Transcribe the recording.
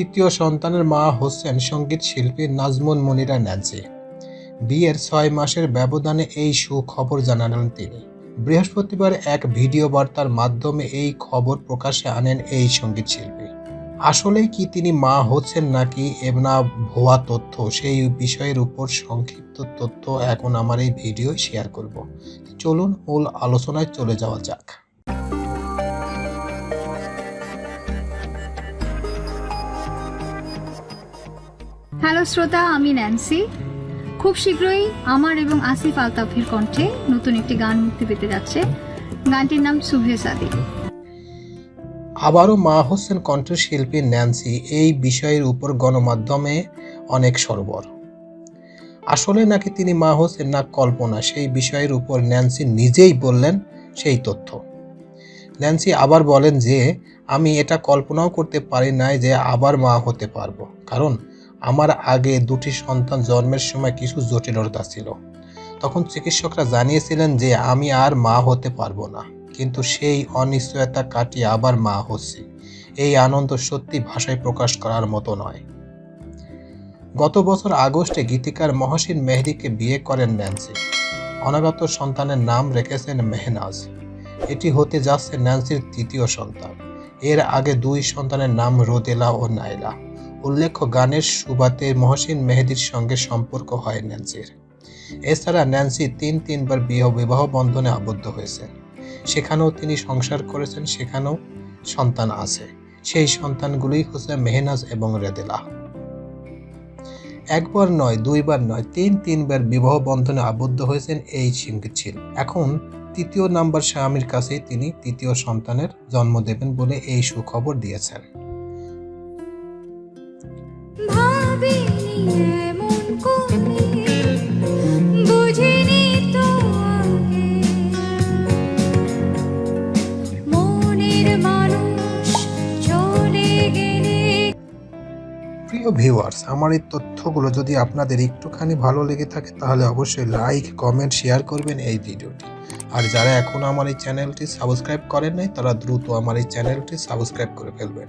তৃতীয় সন্তানের মা হচ্ছেন সংগীত শিল্পী নাজমুন মনিরা ন্যান্সি। বিয়ের ছয় মাসের ব্যবধানে এই সুখবর জানালেন তিনি। বৃহস্পতিবার এক ভিডিও বার্তার মাধ্যমে এই খবর প্রকাশে আনেন এই সংগীত শিল্পী। আসলে কি তিনি মা হচ্ছেন নাকি এবনা ভুয়া তথ্য? সেই বিষয়ের উপর সংক্ষিপ্ত তথ্য এখন আমার এই ভিডিও শেয়ার করব। চলুন মূল আলোচনায় চলে যাওয়া যাক। হ্যালো শ্রোতা, আমি ন্যান্সি। খুব শীঘ্রই আমার এবং আসিফ আলতাফের কণ্ঠে নতুন একটি গান মুক্তি পেতে যাচ্ছে। গানটির নাম শুভে সাদি আবারও মা হোসেন কণ্ঠশিল্পী ন্যান্সি এই বিষয়ের উপর গণমাধ্যমে অনেক সরবর আসলে নাকি তিনি মা হোসেন না কল্পনা, সেই বিষয়ের উপর ন্যান্সি নিজেই বললেন সেই তথ্য। ন্যান্সি আবার বলেন যে, আমি এটা কল্পনাও করতে পারি নাই যে আবার মা হতে পারব। কারণ আমার আগে দুটি সন্তান জন্মের সময় কিছু জটিলতা ছিল। তখন চিকিৎসকরা জানিয়েছিলেন যে আমি আর মা হতে পারব না, কিন্তু সেই অনিশ্চয়তা কাটিয়ে আবার মা হচ্ছি। এই আনন্দ সত্যি ভাষায় প্রকাশ করার মতো নয়। গত বছর আগস্টে গীতিকার মহসিন মেহদিকে বিয়ে করেন ন্যান্সি। অনাগত সন্তানের নাম রেখেছেন মেহনাজ। এটি হতে যাচ্ছে ন্যান্সির তৃতীয় সন্তান। এর আগে দুই সন্তানের নাম রোদেলা ও নাইলা উল্লেখ্য, গানের সুবাতে মহসিন মেহেদির সঙ্গে সম্পর্ক হয় ন্যান্সির। এছাড়া ন্যান্সি তিন তিনবার বিবাহ বিবাহ বন্ধনে আবদ্ধ হয়েছেন। সেখানেও তিনি সংসার করেছেন, সেখানেও সন্তান আছে। সেই সন্তানগুলোই হচ্ছে মেহনাজ এবং রেদেলা। একবার নয়, দুইবার নয়, তিন তিনবার বিবাহ বন্ধনে আবদ্ধ হয়েছেন এই শিল্পী এখন তৃতীয় নাম্বার স্বামীর কাছেই তিনি তৃতীয় সন্তানের জন্ম দেবেন বলে এই সুখবর দিয়েছেন। প্রিয় ভিউয়ার্স আমার এই তথ্যগুলো যদি আপনাদের একটুখানি ভালো লেগে থাকে, তাহলে অবশ্যই লাইক কমেন্ট শেয়ার করবেন এই ভিডিওটি। আর যারা এখনও আমার এই চ্যানেলটি সাবস্ক্রাইব করেন নাই, তারা দ্রুত আমার এই চ্যানেলটি সাবস্ক্রাইব করে ফেলবেন।